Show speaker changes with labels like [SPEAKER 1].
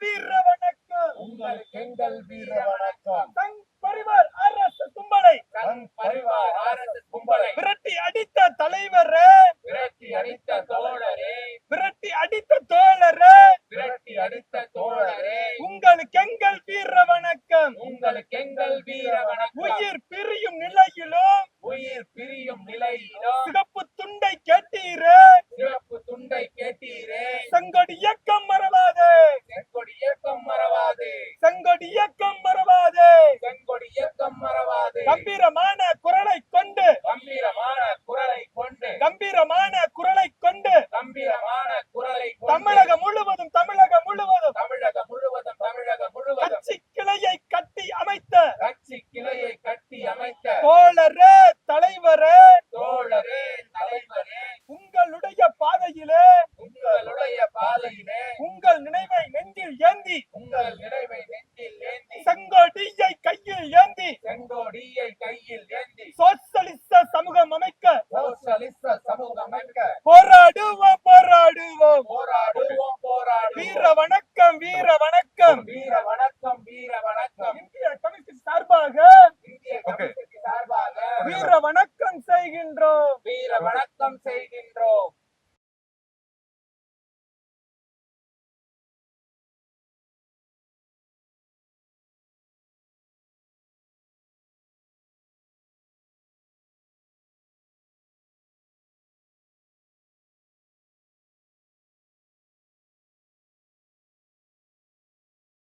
[SPEAKER 1] வீர வணக்கம்
[SPEAKER 2] உங்களுக்கு எங்கள் வீர வணக்கம் சங் பரிவார் அரசு கும்பலை.
[SPEAKER 1] கண் பரிவார் ஆர்எஸ்எஸ் கும்பலை.
[SPEAKER 2] விரட்டி அடித்த தலைவரே.
[SPEAKER 1] விரட்டி அடித்த தோழரே.
[SPEAKER 2] விரட்டி அடித்த தோழரே.
[SPEAKER 1] விரட்டி அடித்த தோழரே.
[SPEAKER 2] உங்களுக்கு எங்கள் வீர வணக்கம்
[SPEAKER 1] உங்களுக்கு எங்கள் வீர வணக்கம்
[SPEAKER 2] உயிர் பிரியும் நிலையிலும்
[SPEAKER 1] உயிர் பிரியும் நிலையிலும்
[SPEAKER 2] சிகப்பு துண்டை கேட்டீரே.
[SPEAKER 1] சிறப்பு துண்டை கேட்டீரே.
[SPEAKER 2] செங்கொடி கட்சி கிளையை கட்டி அமைத்த தோழரே தலைவரே.
[SPEAKER 1] தோழரே தலைவரே.
[SPEAKER 2] உங்களுடைய பாதையிலே.
[SPEAKER 1] உங்களுடைய பாதையிலே.
[SPEAKER 2] உங்கள் நினைவை நெஞ்சில் ஏந்தி.
[SPEAKER 1] உங்கள் நிறைவை நெஞ்சில் ஏந்தி.
[SPEAKER 2] செங்கோடியை கையில் ஏந்தி.
[SPEAKER 1] செங்கோடியை கையில் ஏந்தி.
[SPEAKER 2] சோசலிச சமூகம் அமைக்க.
[SPEAKER 1] சோசலிச சமூகம் அமைக்க.
[SPEAKER 2] போராடுவோம் போராடுவோம்.
[SPEAKER 1] போராடுவோம் போராடுவோம்.
[SPEAKER 2] வீர வணக்கம் வீர வணக்கம்.
[SPEAKER 1] வீர வணக்கம் வீர வணக்கம் செய்கின்றோம். வீர வணக்கம் செய்கின்றோம்.